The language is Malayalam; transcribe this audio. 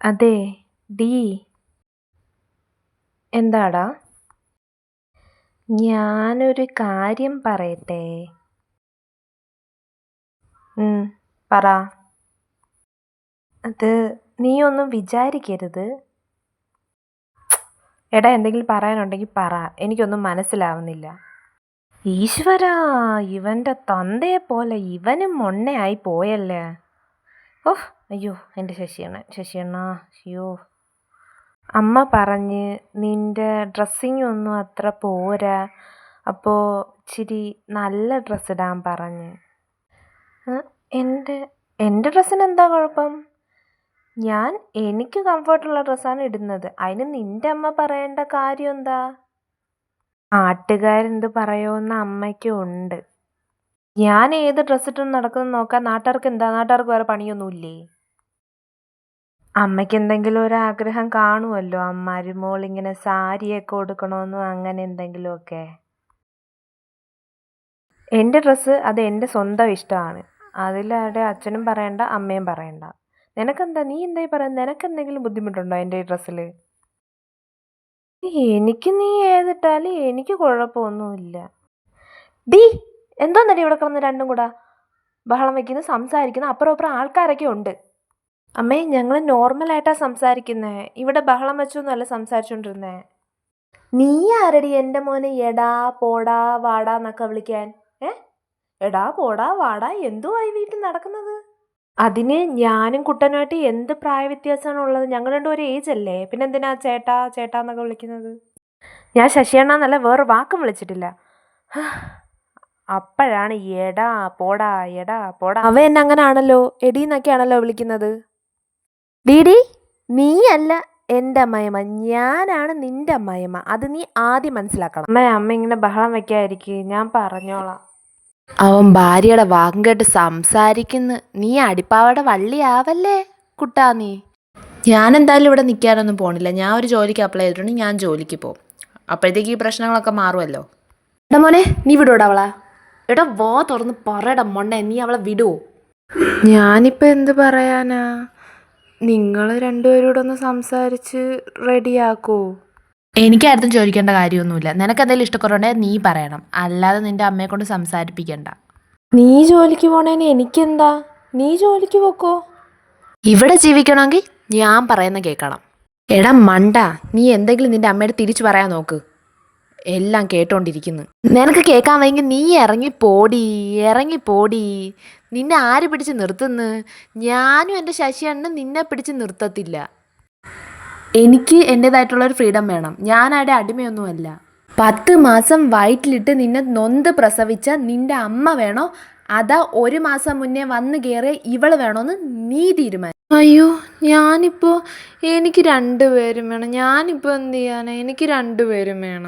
അതെ ഡി. എന്താടാ? ഞാനൊരു കാര്യം പറയട്ടെ. പറ. അത് നീ ഒന്നും വിചാരിക്കരുത്. എടാ എന്തെങ്കിലും പറയാനുണ്ടെങ്കിൽ പറ. എനിക്കൊന്നും മനസ്സിലാവുന്നില്ല. ഈശ്വര ഇവന്റെ തന്തയെ പോലെ ഇവനും മൊണ്ണയായി പോയല്ലേ. ഓഹ് അയ്യോ എന്റെ ശശിയണ്ണൻ ശശിയണ്ണ അയ്യോ. അമ്മ പറഞ്ഞ് നിന്റെ ഡ്രസ്സിങ് ഒന്നും അത്ര പോരാ. അപ്പോൾ ഇച്ചിരി നല്ല ഡ്രസ്സ് ഇടാൻ പറഞ്ഞ്. എന്റെ എന്റെ ഡ്രസ്സിന് എന്താ കുഴപ്പം? ഞാൻ എനിക്ക് കംഫർട്ടുള്ള ഡ്രസ്സാണ് ഇടുന്നത്. അതിന് നിന്റെ അമ്മ പറയേണ്ട കാര്യം എന്താ? നാട്ടുകാരെന്ത് പറയുമെന്ന് അമ്മയ്ക്കും ഉണ്ട്. ഞാൻ ഏത് ഡ്രസ്സ് ഇട്ടും നടക്കുന്നു നോക്കാൻ നാട്ടുകാർക്ക് എന്താ? നാട്ടുകാർക്ക് വേറെ പണിയൊന്നുമില്ലേ? അമ്മയ്ക്ക് എന്തെങ്കിലും ഒരു ആഗ്രഹം കാണുമല്ലോ അമ്മ മരുമോൾ ഇങ്ങനെ സാരിയൊക്കെ ഉടുക്കണമെന്നും അങ്ങനെ എന്തെങ്കിലുമൊക്കെ എന്റെ ഡ്രസ്സ് അത് എന്റെ സ്വന്തം ഇഷ്ടമാണ്. അതിലവിടെ അച്ഛനും പറയണ്ട അമ്മയും പറയണ്ട. നിനക്കെന്താ? നീ എന്തായി പറയുന്നത് നിനക്കെന്തെങ്കിലും ബുദ്ധിമുട്ടുണ്ടോ എന്റെ ഡ്രസ്സിൽ എനിക്ക് നീ ഏതിട്ടാലും എനിക്ക് കുഴപ്പമൊന്നുമില്ല. ഡീ എന്തോന്നടി ഇവിടെ കിടന്ന് രണ്ടും കൂടെ ബഹളം വയ്ക്കുന്നു സംസാരിക്കുന്നു അപ്പുറം അപ്പുറം ആൾക്കാരൊക്കെ ഉണ്ട്. അമ്മേ ഞങ്ങൾ നോർമലായിട്ടാണ് സംസാരിക്കുന്നത് ഇവിടെ ബഹളം വെച്ചൊന്നുമല്ല സംസാരിച്ചുകൊണ്ടിരുന്നേ നീ ആരടി എന്റെ മോനെ എടാ പോടാ വാടാ എന്നൊക്കെ വിളിക്കാൻ? ഏ? എടാ പോടാ വാടാ എന്തുവായി വീട്ടിൽ നടക്കുന്നത്? അതിന് ഞാനും കുട്ടനുമായിട്ട് എന്ത് പ്രായ വ്യത്യാസമാണ് ഉള്ളത്? ഞങ്ങൾ രണ്ടും ഒരു ഏജ് അല്ലേ? പിന്നെ എന്തിനാ ചേട്ടാ ചേട്ടാ എന്നൊക്കെ വിളിക്കുന്നത്? ഞാൻ ശശിയണ്ണ എന്നല്ല വേറെ വാക്കും വിളിച്ചിട്ടില്ല. അപ്പോഴാണ് എടാ പോടാ എടാ പോടാ. അവ എന്നെ അങ്ങനാണല്ലോ എടീന്നൊക്കെയാണല്ലോ വിളിക്കുന്നത്. ഡീഡി നീയല്ല എന്റെ അമ്മയമ്മ ഞാനാണ് നിന്റെ അമ്മയമ്മ അത് നീ ആദ്യം മനസ്സിലാക്കണം. അമ്മ അമ്മ ഇങ്ങനെ ബഹളം വെക്കാതിരിക്കും. ഞാൻ പറഞ്ഞോളാം. അവൻ ഭാര്യയുടെ വാക്കും കേട്ട് സംസാരിക്കുന്നു. നീ അടിപ്പാവയുടെ വള്ളിയാവല്ലേ കുട്ടാ നീ? ഞാൻ എന്തായാലും ഇവിടെ നിൽക്കാനൊന്നും പോണില്ല. ഞാൻ ഒരു ജോലിക്ക് അപ്ലൈ ചെയ്തിട്ടുണ്ട്. ഞാൻ ജോലിക്ക് പോകും. അപ്പോഴത്തേക്ക് ഈ പ്രശ്നങ്ങളൊക്കെ മാറുമല്ലോ. എടാ മോനെ നീ വിടൂടാ അവളാ. എടാ വോ തുറന്ന് പറയടാ മൊണ്ണെ നീ അവളെ വിടുവോ ഞാനിപ്പോൾ എന്ത് പറയാനാ? നിങ്ങൾ രണ്ടുപേരോട് ഒന്ന് സംസാരിച്ച് റെഡിയാക്കൂ. എനിക്കായിരുന്നു ചോദിക്കേണ്ട കാര്യമൊന്നുമില്ല. നിനക്ക് എന്തെങ്കിലും ഇഷ്ടക്കുറവുണ്ടെങ്കിൽ നീ പറയണം. അല്ലാതെ നിന്റെ അമ്മയെ കൊണ്ട് സംസാരിപ്പിക്കണ്ട. നീ ജോലിക്ക് പോണേന് എനിക്കെന്താ? നീ ജോലിക്ക് പോക്കോ? ഇവിടെ ജീവിക്കണമെങ്കിൽ ഞാൻ പറയുന്ന കേൾക്കണം. എടാ മണ്ട നീ എന്തെങ്കിലും നിന്റെ അമ്മയുടെ തിരിച്ചു പറയാൻ നോക്ക്. എല്ലാം കേട്ടോണ്ടിരിക്കുന്നു. നിനക്ക് കേൾക്കാൻ വയ്യെങ്കിൽ നീ ഇറങ്ങി പോടി ഇറങ്ങി പോടി നിന്നെ ആര് പിടിച്ച് നിർത്തുന്നു? ഞാനും എന്റെ ശശിയണ്ണനും നിന്നെ പിടിച്ച് നിർത്തത്തില്ല. എനിക്ക് എന്റേതായിട്ടുള്ളൊരു ഫ്രീഡം വേണം. ഞാൻ അവിടെ അടിമയൊന്നുമല്ല. പത്ത് മാസം വയറ്റിലിട്ട് നിന്നെ നൊന്ത് പ്രസവിച്ച നിന്റെ അമ്മ വേണോ? അതാ ഒരു മാസം മുന്നേ വന്ന് കയറിയ ഇവൾ വേണോന്ന് നീ തീരുമാനം അയ്യോ ഞാനിപ്പോൾ എനിക്ക് രണ്ടുപേരും വേണം. ഞാനിപ്പോൾ എന്ത് ചെയ്യാനാ? എനിക്ക് രണ്ടുപേരും വേണം.